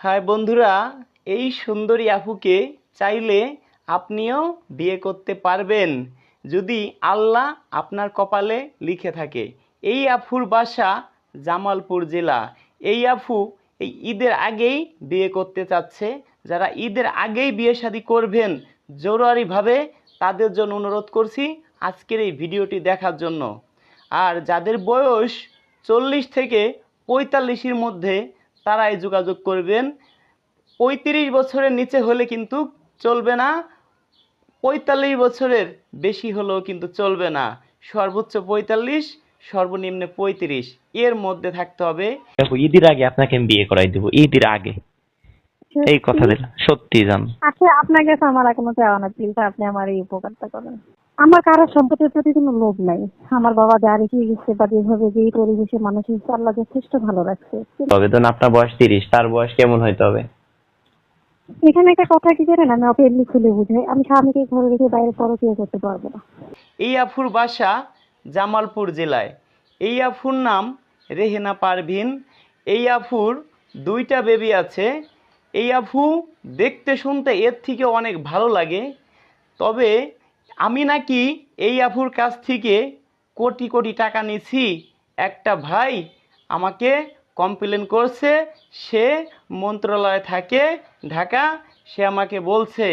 High বন্ধুরা, এই সুন্দরী আপুকে চাইলে আপনিও বিয়ে করতে পারবেন, যদি আল্লাহ আপনার কপালে লিখে থাকে। এই আফুর বাসা জামালপুর জেলা। এই আফু এই ঈদের আগেই বিয়ে করতে চাচ্ছে। যারা ঈদের আগেই বিয়ে শাদী করবেন, জরুরিভাবে তাদের জন্য অনুরোধ করছি আজকের এই ভিডিওটি দেখার জন্য। আর যাদের বয়স চল্লিশ থেকে পঁয়তাল্লিশের মধ্যে তারাই যোগাযোগ করবেন। পঁয়ত্রিশ বছরের নিচে হলে কিন্তু চলবে না। পঁয়তাল্লিশ বছরের বেশি হলেও কিন্তু চলবে না। সর্বোচ্চ পঁয়তাল্লিশ সর্বনিম্ন পঁয়ত্রিশ। এর মধ্যে থাকতে হবে। দেখো ঈদের আগে আপনাকে আমি বিয়ে করাই দেবো। ঈদের আগে। এই কথা দিলাম। সত্যি জান। আচ্ছা আপনার কাছে আমার কোনো চাওয়া না প্লিজ আপনি আমার এই উপকারটা করেন। আমার কারও সম্পত্তির প্রতি কোনো লোভ নাই। আমার বাবা যা রেখে গেছে বা যেভাবে যে পরিবেশে মানুষ আল্লাহ যথেষ্ট ভালো রাখছে। তবে ধরুন আপনার বয়স তিরিশ তার বয়স কেমন হইতে হবে? এখানে একটা কথা কি জানেন? আমি ওকে খুলে বুঝাই। আমি স্বামীকে ঘরে রেখে বাইরে পরকিয়া করতে পারব না। এই আফুর বাসা জামালপুর জেলায়। এই আফুর নাম রেহেনা পারভিন। এই আফুর দুইটা বেবি আছে। এই আফু দেখতে শুনতে এর থেকে অনেক ভালো লাগে। তবে আমি নাকি এই আফুর কাছ থেকে কোটি কোটি টাকা নিছি একটা ভাই আমাকে কমপ্লেন করছে, সে মন্ত্রণালয়ে থাকে, ঢাকা, সে আমাকে বলছে।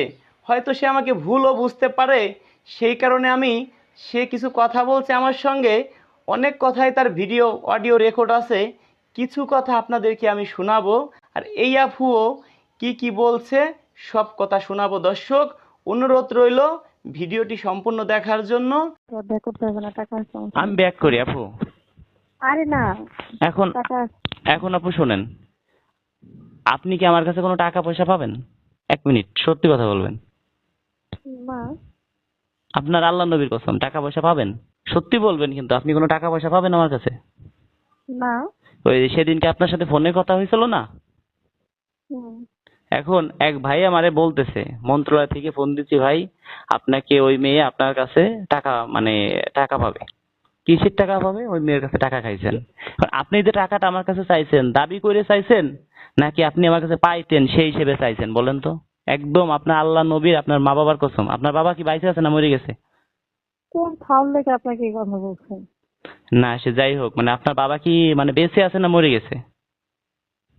হয়তো সে আমাকে ভুলও বুঝতে পারে। সেই কারণে আমি, সে কিছু কথা বলছে আমার সঙ্গে। অনেক কথাই তার ভিডিও, অডিও রেকর্ড আছে। কিছু কথা আপনাদেরকে আমি শোনাবো। আর এই আফুও কি কি বলছে, সব কথা শোনাবো। দর্শক, অনুরোধ রইল ভিডিওটি সম্পূর্ণ দেখার জন্য ব্যাক করতে হবে না টাকা আমি ব্যাক করি আপু। আরে না এখন এখন আপু শোনেন আপনি কি আমার কাছে কোনো টাকা পয়সা পাবেন? এক মিনিট সত্যি কথা বলবেন। না আপনার আল্লাহ নবীর কসম টাকা পয়সা পাবেন? সত্যি বলবেন কিন্তু আপনি কোনো টাকা পয়সা পাবেন আমার কাছে? না ওই সেদিনকে আপনার সাথে ফোনে কথা হয়েছিল না। এখন এক ভাই আমারে বলতেছে মন্ত্রণালয় থেকে ফোন দিচ্ছি ভাই আপনাকে ওই মেয়ে আপনার কাছে টাকা মানে টাকা পাবে। কিসের টাকা পাবে? ওই মেয়ের কাছে টাকা খাইছেন। আপনি যে টাকাটা আমার কাছে চাইছেন দাবি করে চাইছেন নাকি আপনি আমার কাছে পাইতেন সেই হিসেবে চাইছেন বলেন তো? একদম আপনার আল্লাহ নবীর আপনার মা বাবার কসম। আপনার বাবা কি বাইসে আছে না মরে গেছে? কোন ফাউল লেগে আপনাকে এই কথা বলছেন? না সে যাই হোক মানে আপনার বাবা কি মানে বেঁচে আছে না মরে গেছে?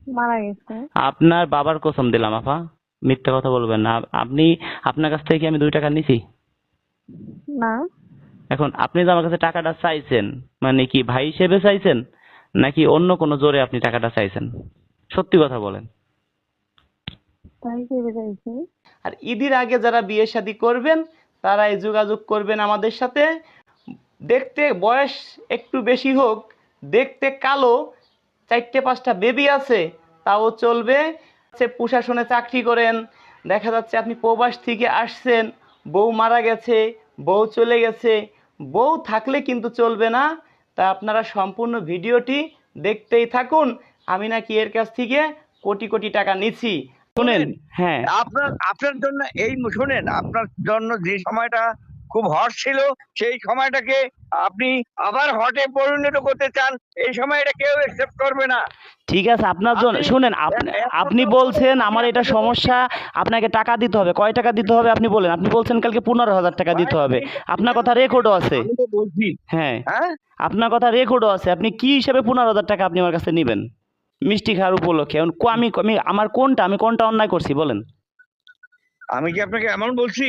মারা গেছে। আপনার বাবার কসম দিলাম আপা। মিথ্যা কথা বলবেন না। আপনি আপনার কাছ থেকে কি আমি দুই টাকা নিছি? না। এখন আপনি যে আমার কাছে টাকাটা চাইছেন মানে কি ভাই হিসেবে চাইছেন নাকি অন্য কোনো জোরে আপনি টাকাটা চাইছেন? সত্যি কথা বলেন। আর ঈদের আগে যারা বিয়ে শাদী করবেন তারাই যোগাযোগ করবেন আমাদের সাথে। দেখতে বয়স একটু বেশি হোক দেখতে কালো চারটে পাঁচটা বেবি আছে তাও চলবে। সে প্রশাসনে চাকরি করেন দেখা যাচ্ছে আপনি প্রবাস থেকে আসছেন বউ মারা গেছে বউ চলে গেছে। বউ থাকলে কিন্তু চলবে না তা আপনারা সম্পূর্ণ ভিডিওটি দেখতেই থাকুন। আমি নাকি এর কাছ থেকে কোটি কোটি টাকা নিছি শুনেন হ্যাঁ। আপনার আপনার জন্য এই শোনেন আপনার জন্য যে সময়টা খুব হট ছিল সেই সময়টাকে আপনি আবার হটে পরিণত করতে চান এই সময়টা কেউ একসেপ্ট করবে না। ঠিক আছে আপনার জন্য শুনেন আপনি বলছেন আমার এটা সমস্যা আপনাকে টাকা দিতে হবে। কয় টাকা দিতে হবে আপনি বলেন? আপনি বলছেন কালকে পনেরো হাজার টাকা দিতে হবে। আপনার কথা রেকর্ডও আছে। হ্যাঁ। হ্যাঁ? আপনার কথা রেকর্ডও আছে। আপনি কি হিসেবে পনেরো হাজার টাকা আপনি আমার কাছে নেবেন? মিষ্টি খাওয়ার উপলক্ষে। এখন আমি আমার কোনটা আমি কোনটা অন্যায় করছি? বলেন। আমি কি আপনাকে এমন বলছি?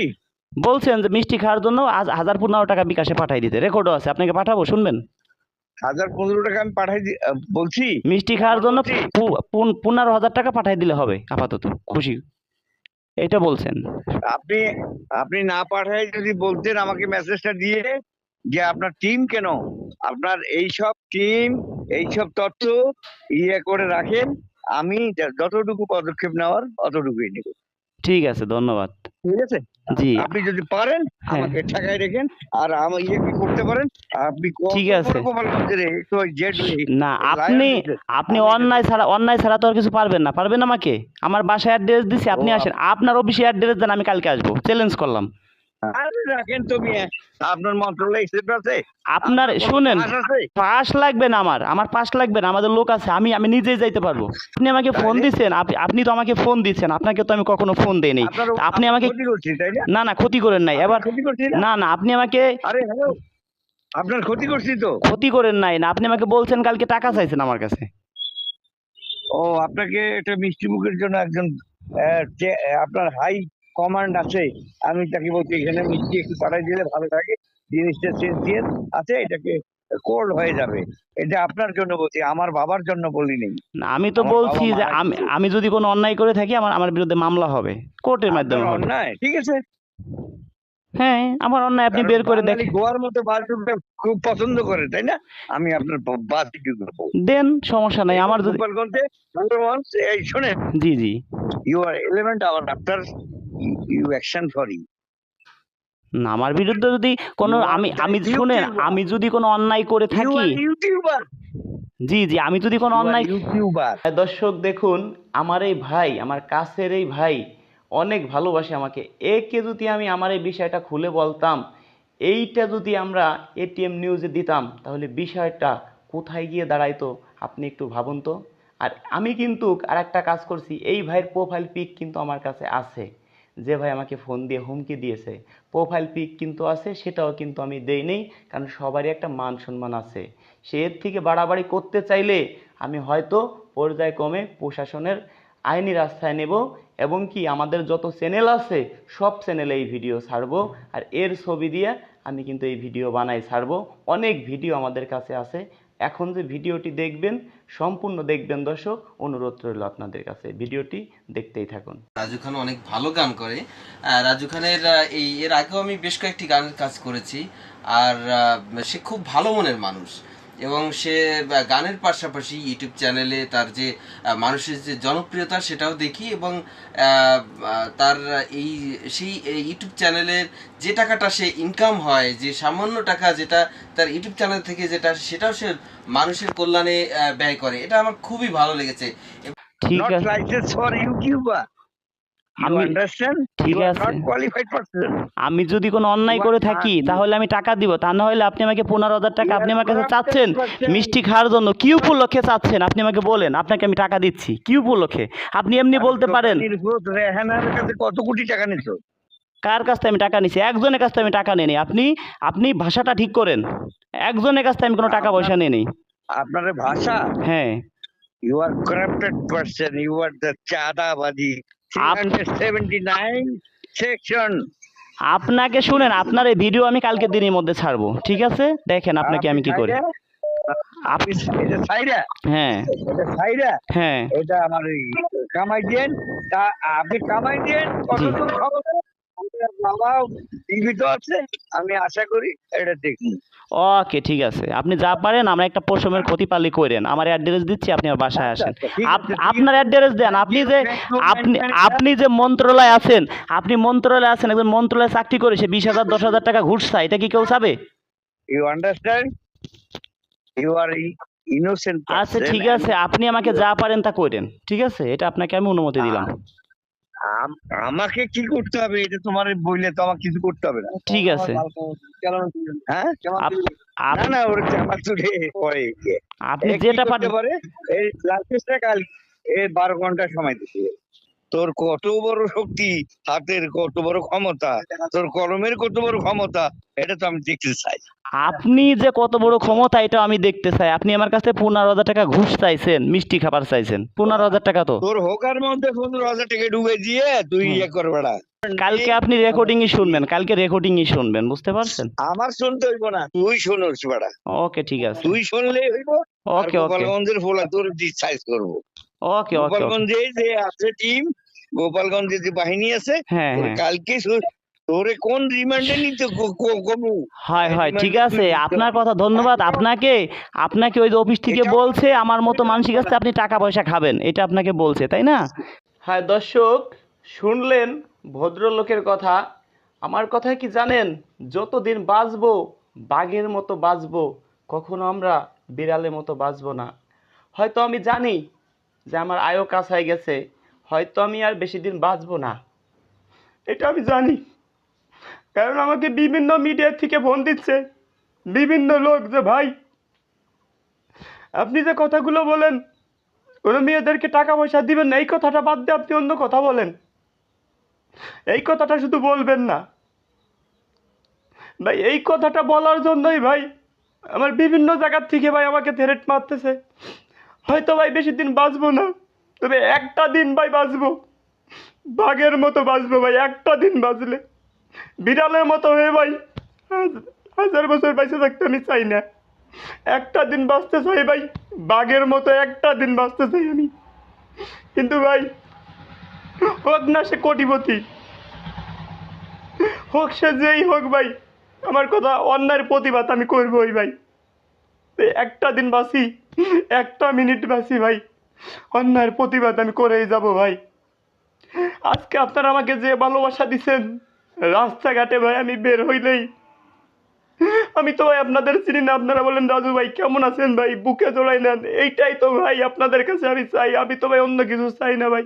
বলছেন যে মিষ্টি খাওয়ার জন্য আজ হাজার পনেরো টাকা বিকাশে পাঠাই দিতে। রেকর্ডও আছে আপনাকে পাঠাবো শুনবেন? হাজার পনেরো টাকা আমি পাঠাই বলছি? মিষ্টি খাওয়ার জন্য। পনেরো হাজার টাকা পাঠাই দিলে হবে আপাতত। খুশি? এটা বলছেন। আপনি আপনি না পাঠাই যদি বলতেন আমাকে মেসেজটা দিয়ে যে আপনার টিম কেন? আপনার এইসব টিম এইসব তথ্য ইয়ে করে রাখেন আমি যতটুকু পদক্ষেপ নেওয়ার অতটুকুই নেব। ঠিক আছে ধন্যবাদ। ঠিক আছে? জি। আপনি যদি পারেন হ্যাঁ। আমাকে ঠেকায় রেখেন আর আমি ইয়ে কি করতে পারেন আপনি ঠিক আছে। না আপনি আপনি অন্যায় ছাড়া অন্যায় ছাড়া তো আর কিছু পারবেন না। পারবেন আমাকে? আমার বাসায় অ্যাড্রেস দিছি আপনি আসেন। আপনার অফিসে অ্যাড্রেস দেন আমি কালকে আসব। চ্যালেঞ্জ করলাম। আপনার মন্ত্রণালয় হিসেবে আছে? আপনার শুনেন পাস লাগবে না আমার আমার পাস লাগবে না আমাদের লোক আছে আমি আমি নিজেই যাইতে পারব। আপনি আমাকে ফোন দিচ্ছেন আপনি তো আমাকে ফোন দিচ্ছেন আপনাকে তো আমি কখনো ফোন দেইনি। আপনি আমাকে ক্ষতি না? না না ক্ষতি করেন নাই। এবার না? না না আপনি আমাকে আরে হ্যালো আপনার ক্ষতি করছি তো? ক্ষতি করেন নাই না আপনি আমাকে বলছেন কালকে টাকা চাইছেন আমার কাছে। ও আপনাকে এটা মিষ্টি মুখের জন্য একজন আপনার হাই কমান্ড আছে। আমি তাকে বলছি এখানে মিষ্টি একটু পাঠাই দিলে ভালো থাকে জিনিসটা সেন্সিয়াস আছে এটাকে কোল্ড হয়ে যাবে। এটা আপনার জন্য বলছি আমার বাবার জন্য বলিনি। আমি তো বলছি যে আমি আমি যদি কোনো অন্যায় করে থাকি আমার আমার বিরুদ্ধে মামলা হবে কোর্টের মাধ্যমে অন্যায়? ঠিক আছে। হ্যাঁ আমার অন্যায় আপনি বের করে দেখেন। গোয়ার মতো বাথরুমটা খুব পছন্দ করে তাই না? আমি আপনার বাদ দিতে দেন সমস্যা নাই। আমার যদি এই শোনেন। জি জি। You are element our after you action for you না আমার বিরুদ্ধে যদি কোনো আমি আমি শুনেন আমি যদি কোনো অন্যায় করে থাকি ইউটিউবার জি জি আমি যদি কোনো অন্যায় ইউটিউবার দর্শক দেখুন আমার এই ভাই আমার কাছের এই ভাই অনেক ভালোবাসে আমাকে। একে যদি আমি আমার এই বিষয়টা খুলে বলতাম এইটা যদি আমরা এটিএম নিউজে দিতাম তাহলে বিষয়টা কোথায় গিয়ে দাঁড়াইতো আপনি একটু ভাবুন তো। আর আমি কিন্তু আর একটা কাজ করছি এই ভাইয়ের প্রোফাইল পিক কিন্তু আমার কাছে আছে। যে ভাই আমাকে ফোন দিয়ে হুমকি দিয়েছে প্রোফাইল পিক কিন্তু আছে, সেটাও কিন্তু আমি দেই নেই, কারণ সবারই একটা মান সম্মান আছে। সে এর থেকে বাড়াবাড়ি করতে চাইলে আমি হয়তো পর্যায়ক্রমে প্রশাসনের আইনি রাস্তায় নেব এবং কি আমাদের যত চ্যানেল আছে, সব চ্যানেলে এই ভিডিও ছাড়বো আর এর ছবি দিয়ে আমি কিন্তু এই ভিডিও বানাই ছাড়বো। অনেক ভিডিও আমাদের কাছে আছে এখন যে ভিডিওটি দেখবেন, সম্পূর্ণ দেখবেন দর্শক, অনুরোধ রইল আপনাদের কাছে। ভিডিওটি দেখতেই থাকুন। রাজু খান অনেক ভালো গান করে। রাজু খানের এই, এর আগেও আমি বেশ কয়েকটি গানের কাজ করেছি। আর সে খুব ভালো মনের মানুষ। এবং সে গানের পাশাপাশি ইউটিউব চ্যানেলে তার যে মানুষের যে জনপ্রিয়তা সেটাও দেখি এবং তার এই, সেই ইউটিউব চ্যানেলের যে টাকাটা সে ইনকাম হয়, যে সামান্য টাকা যেটা তার ইউটিউব চ্যানেল থেকে যেটা সেটাও সে মানুষের কল্যাণে ব্যয় করে, এটা আমার খুবই ভালো লেগেছে। ঠিক আছে লাইসেন্স ফর ইউটিউবার ইউ আমি- যদি কোনো অন্যায় করে থাকি তাহলে আমি টাকা দিব। তা না হলে আপনি আমাকে পনেরো হাজার টাকা আপনি আমার কাছে চাচ্ছেন। মিষ্টি খাওয়ার জন্য কি উপলক্ষে চাচ্ছেন? আপনি আমাকে বলেন আপনাকে আমি টাকা দিচ্ছি। কি উপলক্ষে? আপনি এমনি বলতে পারেন। কত কোটি টাকা নিছো? কার কাছ থেকে আমি টাকা নিছি? একজনের কাছ থেকে আমি টাকা নিই আপনি আপনি ভাষাটা ঠিক করেন। একজনের কাছ থেকে আমি কোনো টাকা পয়সা নিই আপনার ভাষা? হ্যাঁ। You are corrupted person you are the 379 section আপনাকে শুনেন আপনার এই ভিডিও আমি কালকে দিনের মধ্যে ছাড়বো ঠিক আছে? দেখেন আপনাকে আমি কি করি। আপনি এটা হ্যাঁ। এটা হ্যাঁ। এটা আমার কামাই দেন তা আপনি কামাই দেন খবর বাবা আছে আমি আশা করি এটা ওকে ঠিক আছে। আপনি যা পারেন আমরা একটা পশমের ক্ষতি পালি করেন আমার অ্যাড্রেস দিচ্ছি আপনি আমার বাসায় আসেন। আচ্ছা, আছে, ঠিক আপনার অ্যাড্রেস দেন। আপনি যে আপনি আপনি যে মন্ত্রণালয়ে আছেন আপনি মন্ত্রণালয়ে আছেন একজন মন্ত্রণালয়ে চাকরি করে সে বিশ হাজার দশ হাজার টাকা ঘুষ চায়। এটা কি কেউ চাবে? You understand you are innocent আচ্ছা ঠিক আছে। আপনি আমাকে যা পারেন তা করেন। ঠিক আছে? এটা আপনাকে আমি অনুমতি দিলাম। আমাকে কি করতে হবে? এটা তোমার বইলে তো আমাকে কিছু করতে হবে না। ঠিক আছে। হ্যাঁ? না ওর জামা চুলে পরে। আপনি যেটা পারে? এই কাল এই বারো ঘণ্টা সময় দিচ্ছে তোর কত বড় শক্তি হাতের কত বড় ক্ষমতা তোর কলমের কত বড় ক্ষমতা এটা তো আমি দেখতে চাই। আপনি যে কত বড় ক্ষমতা এটা আমি দেখতে চাই। আপনি আমার কাছে পনেরো হাজার টাকা ঘুষ চাইছেন মিষ্টি খাবার চাইছেন। পনেরো হাজার টাকা তো। তোর হোকার মধ্যে পনেরো হাজার টাকা ডুবে দিয়ে তুই ইয়ে কর বেড়া। কালকে আপনি রেকর্ডিংই শুনবেন কালকে রেকর্ডিংই শুনবেন বুঝতে পারছেন? আমার শুনতে হইব না তুই শোনস বেড়া। ওকে ঠিক আছে। তুই শুনলে হইব ওকে ওকে। গোপালগঞ্জের ফোলা তোর ডিসাইজ করব। ওকে ওকে ওকে। গোপালগঞ্জে যে আছে টিম গোপালগঞ্জে যে বাহিনী আছে হ্যাঁ হ্যাঁ। কালকে তোরে কোন রিমান্ডে নিতে কবু হয় হয় ঠিক আছে আপনার কথা ধন্যবাদ। আপনাকে আপনাকে ওই অফিস থেকে বলছে আমার মতো মানুষের কাছে আপনি টাকা পয়সা খাবেন এটা আপনাকে বলছে তাই না? হ্যাঁ দর্শক শুনলেন ভদ্রলোকের কথা। আমার কথা কি জানেন? যতদিন বাঁচবো বাঘের মতো বাঁচবো কখনো আমরা বিড়ালের মতো বাঁচবো না। হয়তো আমি জানি যে আমার আয়ও কাছায় গেছে হয়তো আমি আর বেশি দিন বাঁচবো না। এটা আমি জানি। কারণ আমাকে বিভিন্ন মিডিয়া থেকে ফোন দিচ্ছে। বিভিন্ন লোক যে, ভাই, আপনি যে কথাগুলো বলেন, কোনো মেয়েদেরকে টাকা পয়সা দিবেন না, এই কথাটা বাদ দিয়ে আপনি অন্য কথা বলেন। এই কথাটা শুধু বলবেন না। ভাই, এই কথাটা বলার জন্যই ভাই, আমার বিভিন্ন জায়গার থেকে ভাই আমাকে থ্রেট মারতেছে। হয়তো ভাই বেশি দিন বাঁচবো না। তবে একটা দিন ভাই বাঁচবো বাঘের মতো বাঁচবো ভাই, একটা দিন বাঁচলে বিড়ালের মতো হয়ে ভাই হাজার বছর বেঁচে থাকতে আমি চাই না। একটা দিন বাঁচতে চাই ভাই, বাঘের মতো একটা দিন বাঁচতে চাই আমি। কিন্তু ভাই, হোক না সে কোটিপতি, হোক সে যেই হোক ভাই, আমার কথা অন্যায়ের প্রতিবাদ আমি করবোই ভাই। একটা দিন বাঁচি, একটা মিনিট বাঁচি ভাই। অন্যায়ের প্রতিবাদ আমি করেই যাব, ভাই। আজকে আপনারা আমাকে যে ভালোবাসা দিছেন, রাস্তাঘাটে ভাই, আমি বের হইলেই। আমি তো ভাই আপনাদের চিনি না, আপনারা বলেন রাজু ভাই, কেমন আছেন ভাই? বুকে জড়াই নেন। এইটাই তো ভাই, আপনাদের কাছে আমি চাই। আমি তো ভাই অন্য কিছু চাই না ভাই।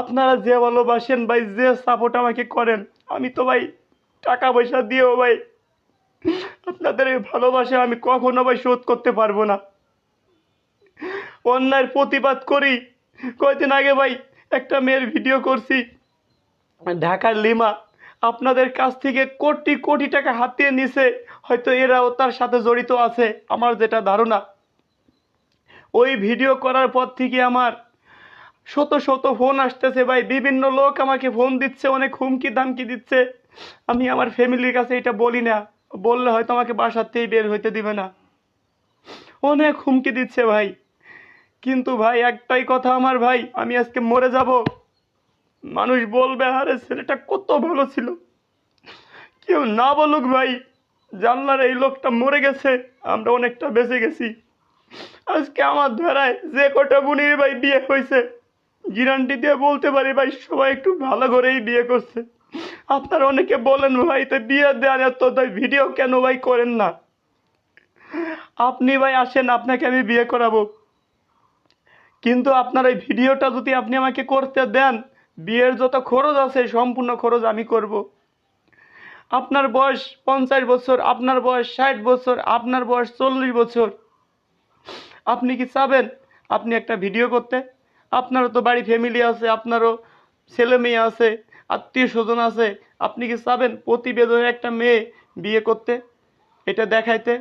আপনারা যে ভালোবাসেন ভাই, যে সাপোর্ট আমাকে করেন, আমি তো ভাই টাকা পয়সা দিয়েও ভাই, আপনাদের ভালোবাসা আমি কখনো ভাই শোধ করতে পারব না। অন্যায়ের প্রতিবাদ করি। কয়েকদিন আগে ভাই একটা মেয়ের ভিডিও করছি। ঢাকার লিমা আপনাদের কাছ থেকে কোটি কোটি টাকা হাতিয়ে নিছে। হয়তো এরাও তার সাথে জড়িত আছে, আমার যেটা ধারণা। ওই ভিডিও করার পর থেকে আমার শত শত ফোন আসতেছে ভাই। বিভিন্ন লোক আমাকে ফোন দিচ্ছে, অনেক হুমকি দামকি দিচ্ছে। আমি আমার ফ্যামিলির কাছে এটা বলি না। বললে হয়তো আমাকে থেকে বের হইতে দিবে না। অনেক হুমকি দিচ্ছে ভাই। কিন্তু ভাই, একটাই কথা আমার ভাই, আমি আজকে মরে যাব। মানুষ বলবে, আরে ছেলেটা কত ভালো ছিল। কেউ না বলুক ভাই, জানলার এই লোকটা মরে গেছে, আমরা অনেকটা বেঁচে গেছি। আজকে আমার ধরায় যে কটা বুনির ভাই বিয়ে হয়েছে, গ্যারান্টি দিয়ে বলতে পারি ভাই, সবাই একটু ভালো করেই বিয়ে করছে। আপনারা অনেকে বলেন, ভাই, তো বিয়ে দেওয়ার এত তাই ভিডিও কেন ভাই করেন না? আপনি ভাই আসেন, আপনাকে আমি বিয়ে করাবো। কিন্তু আপনার এই ভিডিওটা যদি আপনি আমাকে করতে দেন, বিয়ের যত খরচ আছে, সম্পূর্ণ খরচ আমি করব। আপনার বয়স পঞ্চাশ বছর, আপনার বয়স ষাট বছর, আপনার বয়স চল্লিশ বছর। আপনি কি চাবেন আপনি একটা ভিডিও করতে? আপনারও তো বাড়ি ফ্যামিলি আছে, আপনারও ছেলে মেয়ে আছে, আত্মীয় স্বজন আছে। আপনি কি চাবেন প্রতিবেদনে একটা মেয়ে বিয়ে করতে? এটা দেখাইতে।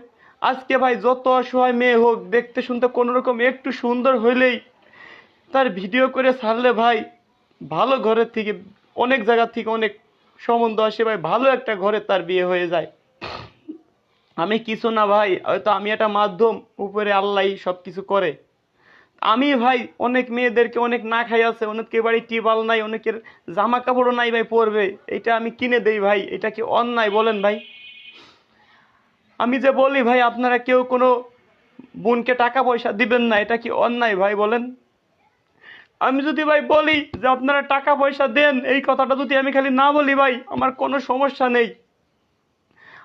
আজকে ভাই যত অসহায় মেয়ে হোক, দেখতে শুনতে কোনো রকম একটু সুন্দর হইলেই তার ভিডিও করে ছাড়লে ভাই ভালো ঘরের থেকে, অনেক জায়গা থেকে অনেক সম্বন্ধ আসে ভাই, ভালো একটা ঘরে তার বিয়ে হয়ে যায়। আমি কিছু না ভাই, হয়তো আমি একটা মাধ্যম উপরে আল্লাহ সব কিছু করে। আমি ভাই অনেক মেয়েদেরকে অনেক না খাই আছে অনেকের বাড়ি টিউবওয়েল নাই, অনেকের জামা কাপড়ও নাই ভাই পরবে, এটা আমি কিনে দেই ভাই, এটা কি অন্যায় বলেন ভাই? আমি যে বলি ভাই, আপনারা কেউ কোনো বোনকে টাকা পয়সা দিবেন না, এটা কি অন্যায় ভাই বলেন? আমি যদি ভাই বলি যে আপনারা টাকা পয়সা দেন, এই কথাটা যদি আমি খালি না বলি ভাই, আমার কোনো সমস্যা নেই।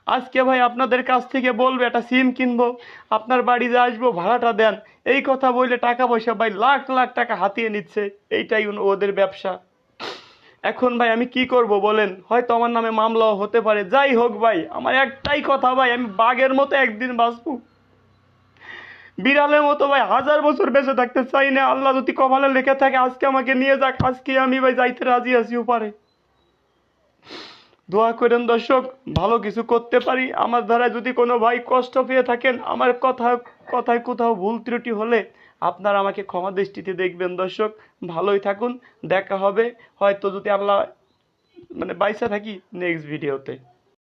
আজকে ভাই আপনাদের কাছ থেকে বলবে, একটা সিম কিনবো, আপনার বাড়িতে আসব, ভাড়াটা দেন। এই কথা বললে টাকা পয়সা ভাই লাখ লাখ টাকা হাতিয়ে নিচ্ছে। এইটাই ওদের ব্যবসা। এখন ভাই আমি কি করব বলেন? হয়তো আমার নামে মামলাও হতে পারে। যাই হোক ভাই, আমার একটাই কথা ভাই, আমি বাঘের মতো একদিন বাঁচবো। বিড়ালের মতো ভাই, হাজার বছর বেঁচে থাকতে চাই না। আল্লাহ যদি কপালে লেখে থাকে, আজকে আমাকে নিয়ে যাক, আজকে আমি ভাই যাইতে রাজি আছি ওপারে দোয়া করেন দর্শক, ভালো কিছু করতে পারি। আমার দ্বারা যদি কোনো ভাই কষ্ট পেয়ে থাকেন, আমার কথা, কথায় কোথাও ভুল ত্রুটি হলে আপনারা আমাকে ক্ষমা দৃষ্টিতে দেখবেন দর্শক। ভালোই থাকুন, দেখা হবে। হয়তো যদি আল্লাহ মানে বাইসা থাকি নেক্সট ভিডিওতে